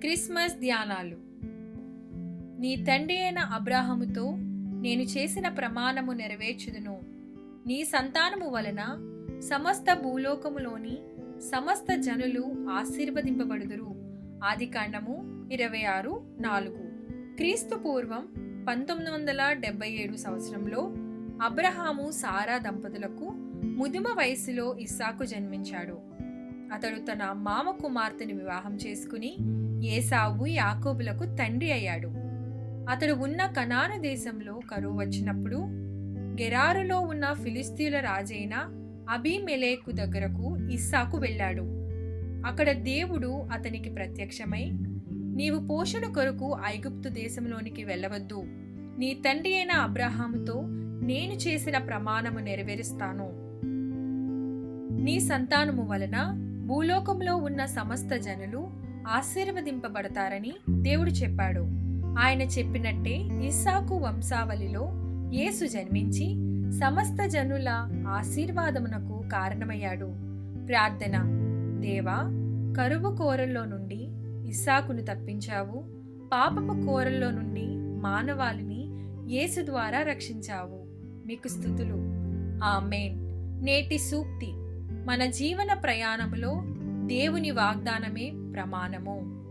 Christmas ధ్యానాలు. నీ తండ్రి అయిన అబ్రాహముతో నేను చేసిన ప్రమాణము నెరవేర్చుదును. నీ సంతానము వలన సమస్త భూలోకములోని సమస్త జనులు ఆశీర్వదింపబడుదురు. ఆదికాండము ఇరవై ఆరు నాలుగు. క్రీస్తు పూర్వం పంతొమ్మిది వందల డెబ్బై ఏడు సంవత్సరంలో అబ్రహాము సారా దంపతులకు ముదిమ వయసులో ఇస్సాకు జన్మించాడు. అతడు తన మామ కుమార్తెని వివాహం చేసుకుని ఏసావు యాకోబులకు తండ్రి అయ్యాడు. అతడు ఉన్న కనాను దేశంలో కరువు వచ్చినప్పుడు గెరారులో ఉన్న ఫిలిస్తీన్ల రాజైన అభిమెలేకు దగ్గరకు ఇస్సాకు వెళ్ళాడు. అక్కడ దేవుడు అతనికి ప్రత్యక్షమై నీవు పోషణ కొరకు ఐగుప్తు దేశంలోనికి వెళ్ళవద్దు. నీ తండ్రి అయిన అబ్రహాముతో నేను చేసిన ప్రమాణము నెరవేరుస్తాను. నీ సంతానము వలన భూలోకంలో ఉన్న సమస్త జనులు ఆశీర్వదింపబడతారని దేవుడు చెప్పాడు. ఆయన చెప్పినట్టే ఇస్సాకు వంశావళిలో యేసు జన్మించి సమస్త జనుల ఆశీర్వాదమునకు కారణమయ్యాడు. ప్రార్థన దేవా కరువు కోరల్లో నుండి ఇస్సాకును తప్పించావు. పాపపు కోరల్లో నుండి మానవాళిని యేసు ద్వారా రక్షించావు. మీకు స్థుతులు. ఆమెన్. నేటి సూక్తి. మన జీవన ప్రయాణములో దేవుని వాగ్దానమే ప్రమాణము.